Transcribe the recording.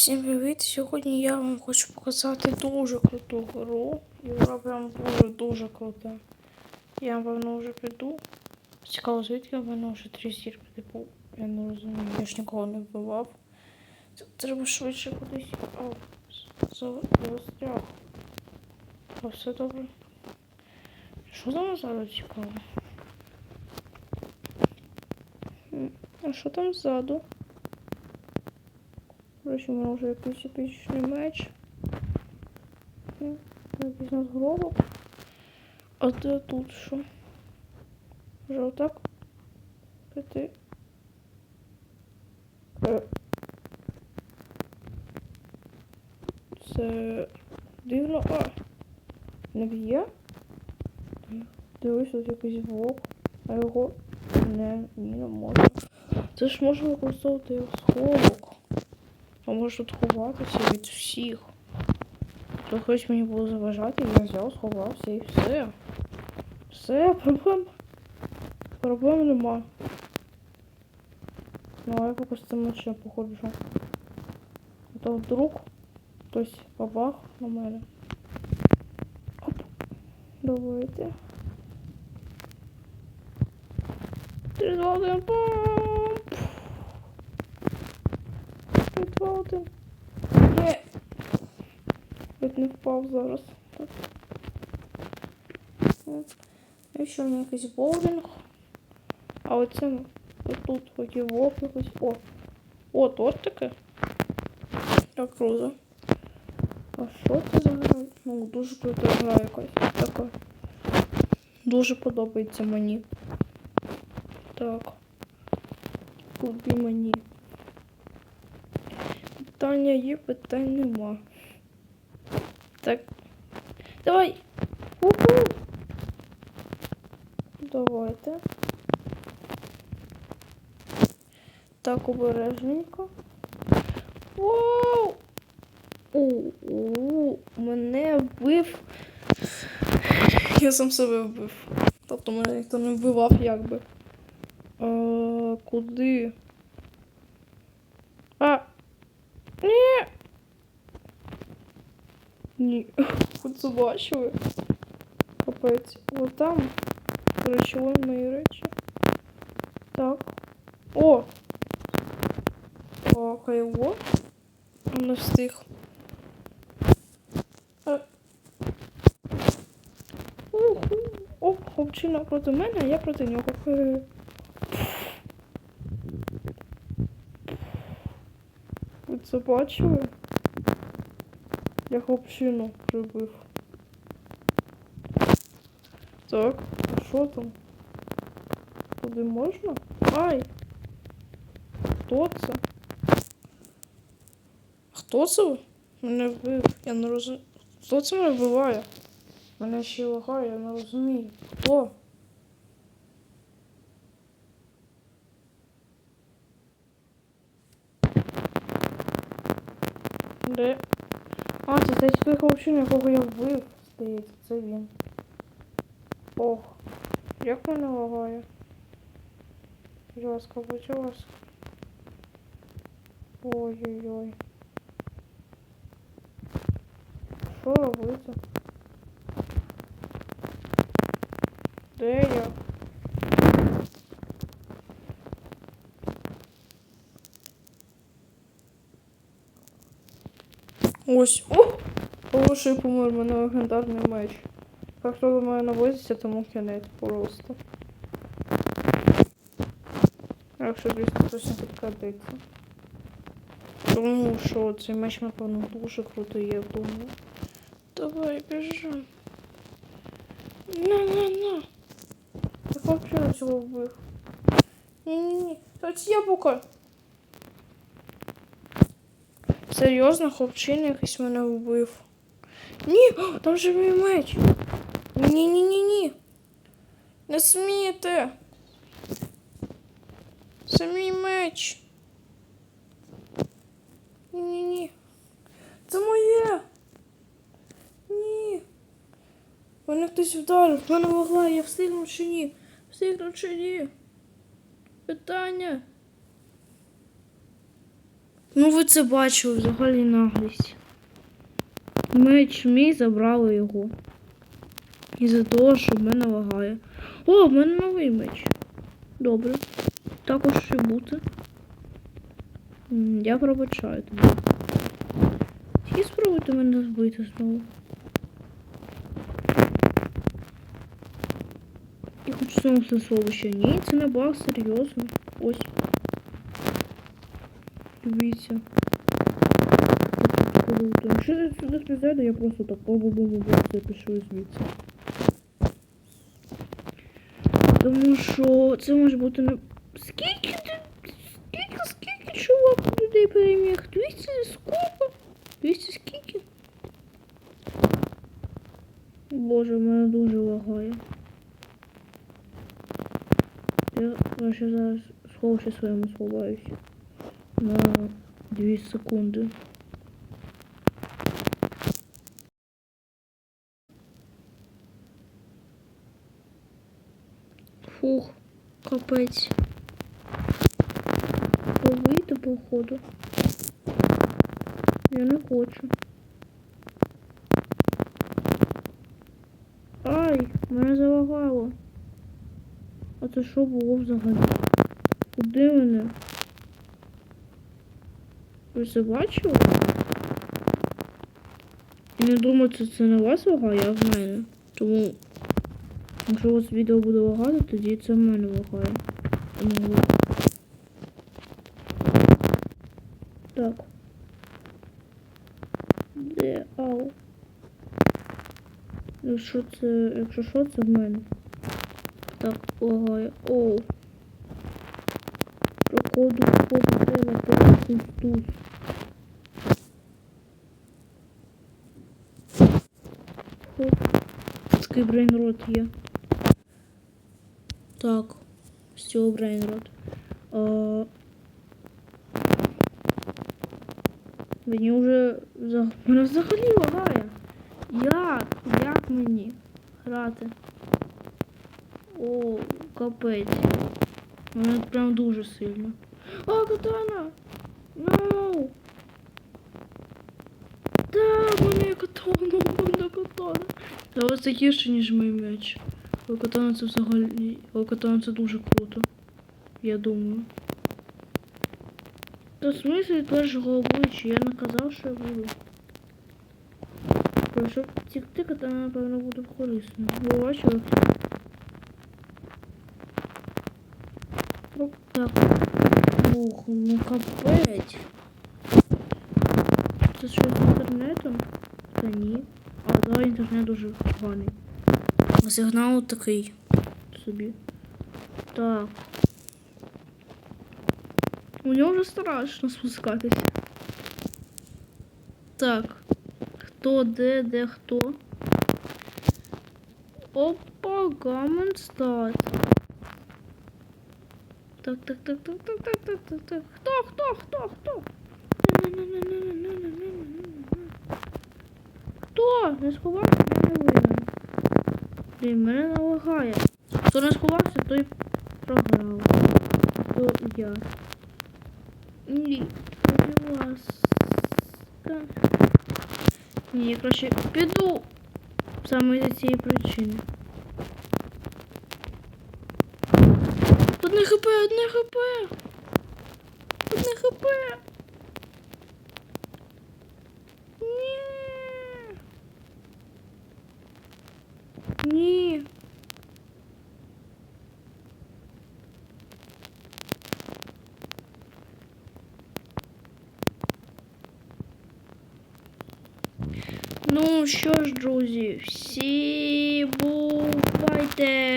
Всім привіт! Сьогодні я вам хочу показати дуже круту гру. І прям дуже-дуже крута. Я напевно вже піду. Цікаво, звідки в мене вже три зірки, типу, я не розумію, я ж нікого не вбивав. Це треба швидше кудись. О, застряг. А все добре. Що там ззаду цікаво? А що там ззаду? Короче, у мене вже якийсь епічний меч. М, Якийсь надгробок. А де тут що? Вже отак? Піти. Е. Це дивно. А! Не б'є? Дивись, тут якийсь блок. А його не, ні, не можна. Це ж можна використовувати як сховок. А може тут ховатися від всіх. То хоч мені було заважати, я взяв, сховався і все. Все, проблем. Проблем нема. Ну, а я поки з цим ще походжу. А то вдруг хтось бабах на мене. Оп. Давайте. Три, два, один, Три, один. Ледь не впав зараз. Так. І ще у мене якийсь боулінг. А оце тут хотів якийсь. О! О, тортики. Так круто. А що це за гра? Ну, дуже крута гра якась. Така. Дуже подобається мені. Так. Куди мені? Питання є, питань нема. Так. Давай! Уху! Давайте. Так, обережненько. Вау! У-у-у, мене вбив. Я сам себе вбив. Тобто мене ніхто не вбивав якби. А, куди? А! Ні! Ні. Хоч побачили. Капець. От там. Короче, мої речі. Так. О! О, його. Не встиг. Уху. О, хлопчина проти мене, а я проти нього. Ви це бачили? Я хлопчину прибив. Так, а що там? Туди можна? Ай! Хто це? Хто це? Мене вбив. Я не розумію. Хто це мене вбиває? Мене ще лагає, я не розумію. Хто? Де? А, це цей той хлопчина, якого я вбив, здається, це він. Ох, як мене лагає. Будь ласка, будь ласка. Ой-ой-ой. Що робити? Де я? Ось. О! Хороший помер, мене легендарний меч. Як хто до мене навозиться, тому кінець просто. Якщо 200 точно підкрадеться. Тому що цей меч, напевно, дуже крутий, я думаю. Давай, біжи. На, на, на. Я хлопчина цього вбив. Ні-ні-ні. Це яблуко. Серйозно, хлопчина якийсь мене вбив. Ні, там же мій меч. Ні-ні-ні-ні. Не смійте. Це мій меч. Ні-ні-ні. Це моє. Ні. Мене хтось вдарив. Мене могла, я встигну чи ні? Встигну чи ні? Питання. Ну ви це бачили, взагалі наглість. Меч мій забрали його. Із-за того, що в мене лагає. О, в мене новий меч. Добре. Також ще бути. Я пробачаю тобі. Тільки спробуйте мене збити знову. Я хочу це слово ще. Ні, це не баг, серйозно. Ось. Дивіться. Якщо я сюди зайде, я просто так бу-бу-бу-бу запишу звідси. Тому що це може бути не. Скільки. Скільки, скільки чувак людей переміг? 200 скільки? 200 скільки? Боже, в мене дуже лагає. Я краще зараз сховався своєму сховаюся. На 2 секунди. Фух, капець. Вийти, походу. Я не хочу. Ай, мене залагало. А це що було взагалі? Куди мене? Це? Я не думаю, це, це не вас лагає, а в мене. Тому, якщо у вас відео буде лагати, тоді це в мене. Тому Так. Де? Ау. Якщо це. Якщо що, це в мене. Так, лагає. Оу. Проходу, походу, перейти тут. Хоп. Такий брейнрот є. Так. З цього брейнрот. А... Мені вже мене взагалі лагає. Як? Як мені грати? О, капець. Мене прям дуже сильно. О, катана! No! Да, мене катана, мене катана. Але це гірше, ніж мій меч. Але катана це взагалі. Але катана це дуже круто. Я думаю. Та в смислі першого обличчя я не казав, що я буду. Бо Щоб тікти, катана, напевно, буде корисно. Ви бачили? Оп, Так. Ух, ну капець. Це що з інтернетом? Та ні. А да, інтернет дуже поганий. А Сигнал такий собі. Так. У нього вже страшно спускатись. Так. Хто, де, де, хто? Опа, гамон. Так, так, так, так, так, так, так, так, так. Хто, хто, хто, хто? Хто? Не сховався, я не винен. Блін, мене налагає. Хто не сховався, той програв. То я. Ні, будь ласка. Ні, я краще піду. Саме з цієї причини. Одне хп, одне хп. Одне хп. Ні. Ні. Ну що ж, друзі, всі бувайте!